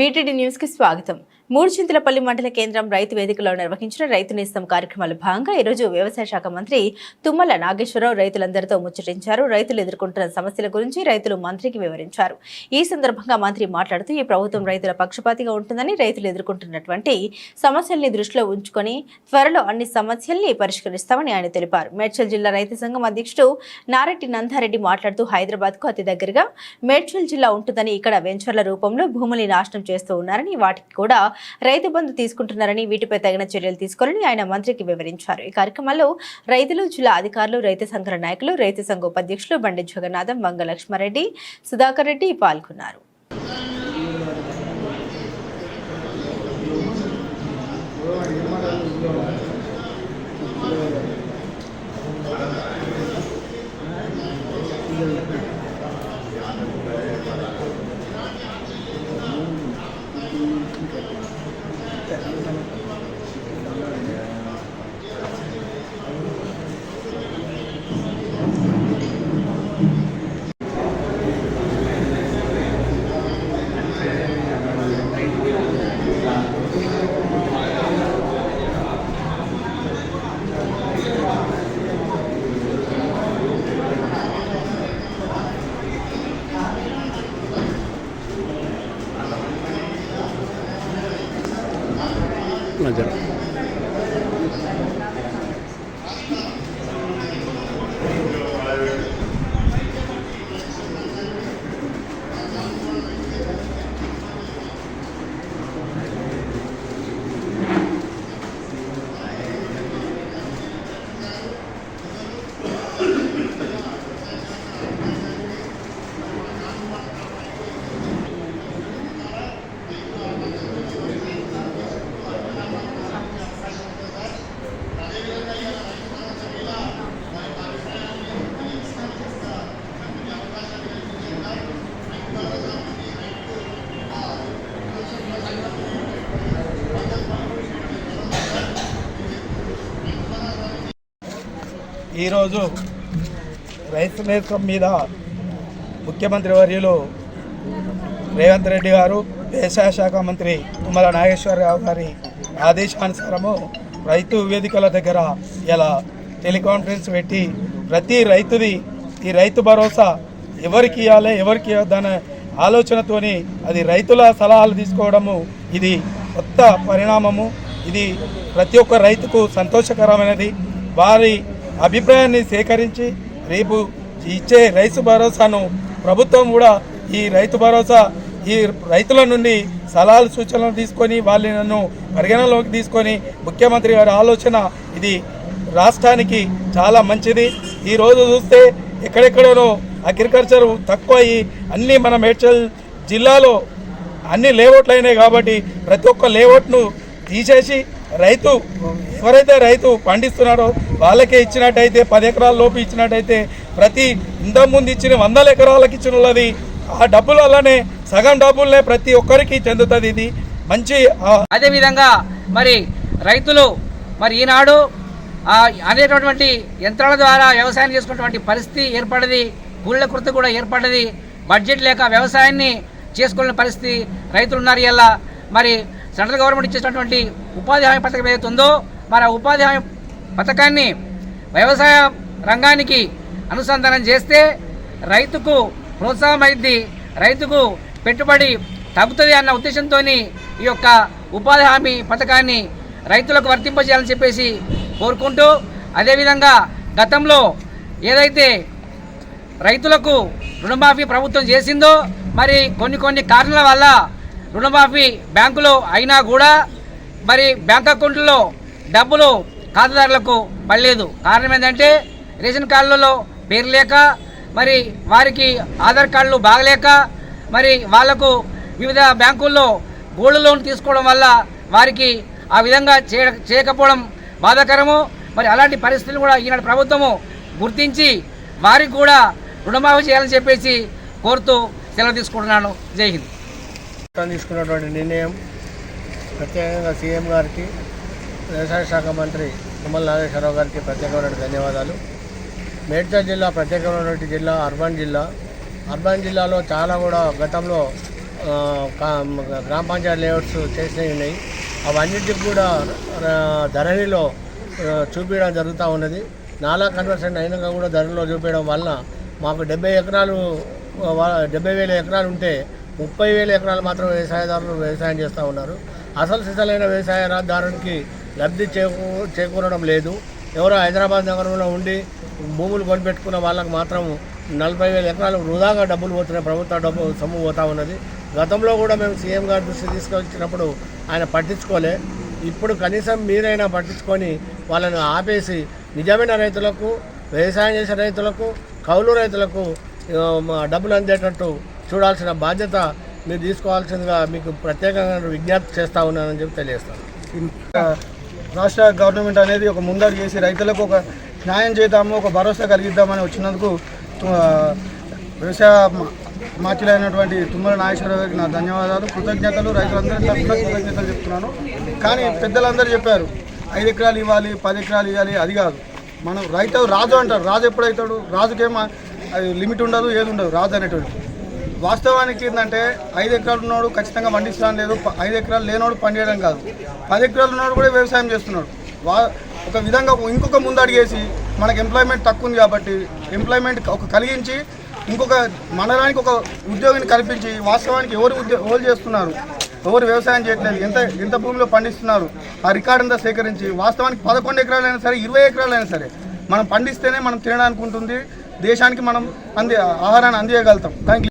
BTD న్యూస్కి స్వాగతం. మూడుచింతలపల్లి మండల కేంద్రం రైతు వేదికలో నిర్వహించిన రైతు నేస్తం కార్యక్రమాల భాగంగా ఈరోజు వ్యవసాయ శాఖ మంత్రి తుమ్మల నాగేశ్వరరావు రైతులందరితో ముచ్చటించారు. రైతులు ఎదుర్కొంటున్న సమస్యల గురించి రైతులు మంత్రికి వివరించారు. ఈ సందర్భంగా మంత్రి మాట్లాడుతూ ఈ ప్రభుత్వం రైతుల పక్షపాతిగా ఉంటుందని రైతులు ఎదుర్కొంటున్నటువంటి సమస్యల్ని దృష్టిలో ఉంచుకొని త్వరలో అన్ని సమస్యల్ని పరిష్కరిస్తామని ఆయన తెలిపారు. మేడ్చల్ జిల్లా రైతు సంఘం అధ్యక్షుడు నారెడ్డి నందారెడ్డి మాట్లాడుతూ హైదరాబాద్కు అతి దగ్గరగా మేడ్చల్ జిల్లా ఉంటుందని ఇక్కడ వెంచర్ల రూపంలో భూముల్ని నాశనం చేస్తూ ఉన్నారని వాటికి కూడా రైతు బంధు తీసుకుంటున్నారని వీటిపై తగిన చర్యలు తీసుకోవాలని ఆయన మంత్రికి వివరించారు. ఈ కార్యక్రమంలో రైతులు జిల్లా అధికారులు రైతు సంఘాల నాయకులు రైతు సంఘ ఉపాధ్యక్షులు బండి జగన్నాథం వంగ లక్ష్మారెడ్డి సుధాకర్ రెడ్డి పాల్గొన్నారు. नज़र आए ఈరోజు రైతు నేతృత్వం మీద ముఖ్యమంత్రి వర్యులు రేవంత్ రెడ్డి గారు వ్యవసాయ శాఖ మంత్రి తుమ్మల నాగేశ్వరరావు గారి ఆదేశానుసారము రైతు వేదికల దగ్గర ఇలా టెలికాన్ఫరెన్స్ పెట్టి ప్రతి రైతుది ఈ రైతు భరోసా ఎవరికి ఇవ్వాలి ఎవరికి ఇవ్వద్దనే ఆలోచనతోని అది రైతుల సలహాలు తీసుకోవడము ఇది కొత్త పరిణామము. ఇది ప్రతి ఒక్క రైతుకు సంతోషకరమైనది. వారి అభిప్రాయాన్ని సేకరించి రేపు ఇచ్చే రైతు భరోసాను ప్రభుత్వం కూడా ఈ రైతు భరోసా ఈ రైతుల నుండి సలహాలు సూచనలు తీసుకొని వాళ్ళను పరిగణలోకి తీసుకొని ముఖ్యమంత్రి గారి ఆలోచన ఇది రాష్ట్రానికి చాలా మంచిది. ఈ రోజు చూస్తే ఎక్కడెక్కడనో అగ్రికల్చర్ తక్కువ అయ్యి అన్నీ మన మేడ్చల్ జిల్లాలో అన్ని లేఅవుట్లు అయినాయి కాబట్టి ప్రతి ఒక్క లేఅవుట్ను తీసేసి రైతు ఎవరైతే రైతు పండిస్తున్నాడో వాళ్ళకే ఇచ్చినట్టయితే పది ఎకరాల లోపు ఇచ్చినట్టయితే ప్రతి ఇంతకుముందు ఇచ్చిన వందల ఎకరాలకు ఇచ్చిన వాళ్ళది ఆ డబ్బులలోనే వల్లనే సగం డబ్బులనే ప్రతి ఒక్కరికి చెందుతుంది ఇది. మంచి అదేవిధంగా మరి రైతులు మరి ఈనాడు అనేటటువంటి యంత్రాల ద్వారా వ్యవసాయం చేసుకున్నటువంటి పరిస్థితి ఏర్పడింది గుళ్ళ కొరత కూడా ఏర్పడ్డది బడ్జెట్ లేక వ్యవసాయాన్ని చేసుకునే పరిస్థితి రైతులు ఉన్నారు ఇలా మరి సెంట్రల్ గవర్నమెంట్ ఇచ్చేటటువంటి ఉపాధి హామీ పథకం ఏదైతే ఉందో మరి ఆ ఉపాధి హామీ పథకాన్ని వ్యవసాయ రంగానికి అనుసంధానం చేస్తే రైతుకు ప్రోత్సాహం అయింది రైతుకు పెట్టుబడి తగ్గుతుంది అన్న ఉద్దేశంతో ఈ యొక్క ఉపాధి హామీ పథకాన్ని రైతులకు వర్తింపజేయాలని చెప్పేసి కోరుకుంటూ అదేవిధంగా గతంలో ఏదైతే రైతులకు రుణమాఫీ ప్రభుత్వం చేసిందో మరి కొన్ని కొన్ని కారణాల వల్ల రుణమాఫీ బ్యాంకులో అయినా కూడా మరి బ్యాంక్ అకౌంట్లో డబ్బులు ఖాతాదారులకు పడలేదు. కారణం ఏంటంటే రేషన్ కార్డులలో పేరు లేక మరి వారికి ఆధార్ కార్డులు బాగలేక మరి వాళ్ళకు వివిధ బ్యాంకుల్లో గోల్డ్ లోన్ తీసుకోవడం వల్ల వారికి ఆ విధంగా చేయ చేయకపోవడం బాధాకరము. మరి అలాంటి పరిస్థితులు కూడా ఈనాడు ప్రభుత్వము గుర్తించి వారికి కూడా రుణమాఫీ చేయాలని చెప్పేసి కోరుతూ సెలవు తీసుకుంటున్నాను. జై హింద్. తీసుకున్నటువంటి నిర్ణయం. ప్రత్యేకంగా సీఎం గారికి వ్యవసాయ శాఖ మంత్రి తుమ్మల నాగేశ్వరరావు గారికి ప్రత్యేకమైన ధన్యవాదాలు. మేడ్చల్ జిల్లా ప్రత్యేకమైనటువంటి జిల్లా అర్బన్ జిల్లా. అర్బన్ జిల్లాలో చాలా కూడా గతంలో గ్రామ పంచాయతీ లేఅవుట్స్ చేసినవి ఉన్నాయి. అవన్నిటికి కూడా ధరణిలో చూపించడం జరుగుతూ ఉన్నది. నాలా కన్వర్షన్ అయినాక కూడా ధరణిలో చూపించడం వలన మాకు డెబ్బై ఎకరాలు డెబ్బై వేల ఎకరాలు ఉంటే ముప్పై వేల ఎకరాలు మాత్రం వ్యవసాయదారులు వ్యవసాయం చేస్తూ ఉన్నారు. అసలు సిసలైన వ్యవసాయదారునికి లబ్ధి చేకూ చేకూరడం లేదు. ఎవరో హైదరాబాద్ నగరంలో ఉండి భూములు కొనిపెట్టుకున్న వాళ్ళకు మాత్రం నలభై వేల ఎకరాలు వృధాగా డబ్బులు పోతున్నాయి. ప్రభుత్వ డబ్బు సొమ్ము పోతా ఉన్నది. గతంలో కూడా మేము సీఎం గారి దృష్టి తీసుకొచ్చినప్పుడు ఆయన పట్టించుకోలే. ఇప్పుడు కనీసం మీరైనా పట్టించుకొని వాళ్ళని ఆపేసి నిజమైన రైతులకు వ్యవసాయం చేసే రైతులకు కౌలు రైతులకు మా డబ్బులు అందేటట్టు చూడాల్సిన బాధ్యత మీరు తీసుకోవాల్సిందిగా మీకు ప్రత్యేకంగా విజ్ఞప్తి చేస్తా ఉన్నానని చెప్పి తెలియజేస్తాను. రాష్ట్ర గవర్నమెంట్ అనేది ఒక ముందడు చేసి రైతులకు ఒక న్యాయం చేద్దాము ఒక భరోసా కలిగిద్దామని వచ్చినందుకు వ్యవసాయ మా- మాచిలైనటువంటి తుమ్మల నాగేశ్వర గారికి నా ధన్యవాదాలు. కృతజ్ఞతలు. రైతులందరికీ తరఫున కృతజ్ఞతలు చెప్తున్నాను. కానీ పెద్దలందరూ చెప్పారు ఐదు ఎకరాలు ఇవ్వాలి పది ఎకరాలు ఇవ్వాలి అది కాదు. మనం రైతు రాజు అంటారు. రాజు ఎప్పుడైతాడు? రాజుకేమో అది లిమిట్ ఉండదు ఏది ఉండదు. రాజు అనేటువంటి వాస్తవానికి ఏంటంటే ఐదు ఎకరాలు ఉన్నోడు ఖచ్చితంగా పండించడం లేదు. ఐదు ఎకరాలు లేనోడు పండియడం కాదు. పది ఎకరాలు ఉన్నోడు కూడా వ్యవసాయం చేస్తున్నాడు. వా ఒక విధంగా ఇంకొక ముందడిగేసి మనకు ఎంప్లాయ్మెంట్ తక్కువ ఉంది కాబట్టి ఎంప్లాయ్మెంట్ ఒక కలిగించి ఇంకొక మండలానికి ఒక ఉద్యోగిని కల్పించి వాస్తవానికి ఎవరు ఉద్యో ఎవరు చేస్తున్నారు? ఎవరు వ్యవసాయం చేయట్లేదు? ఎంత ఎంత భూమిలో పండిస్తున్నారు? ఆ రికార్డు అంతా సేకరించి వాస్తవానికి పదకొండు ఎకరాలైనా సరే ఇరవై ఎకరాలైనా సరే మనం పండిస్తేనే మనం తినడానికి ఉంటుంది దేశానికి మనం అంది ఆహారాన్ని అందజేయగలుగుతాం దానికి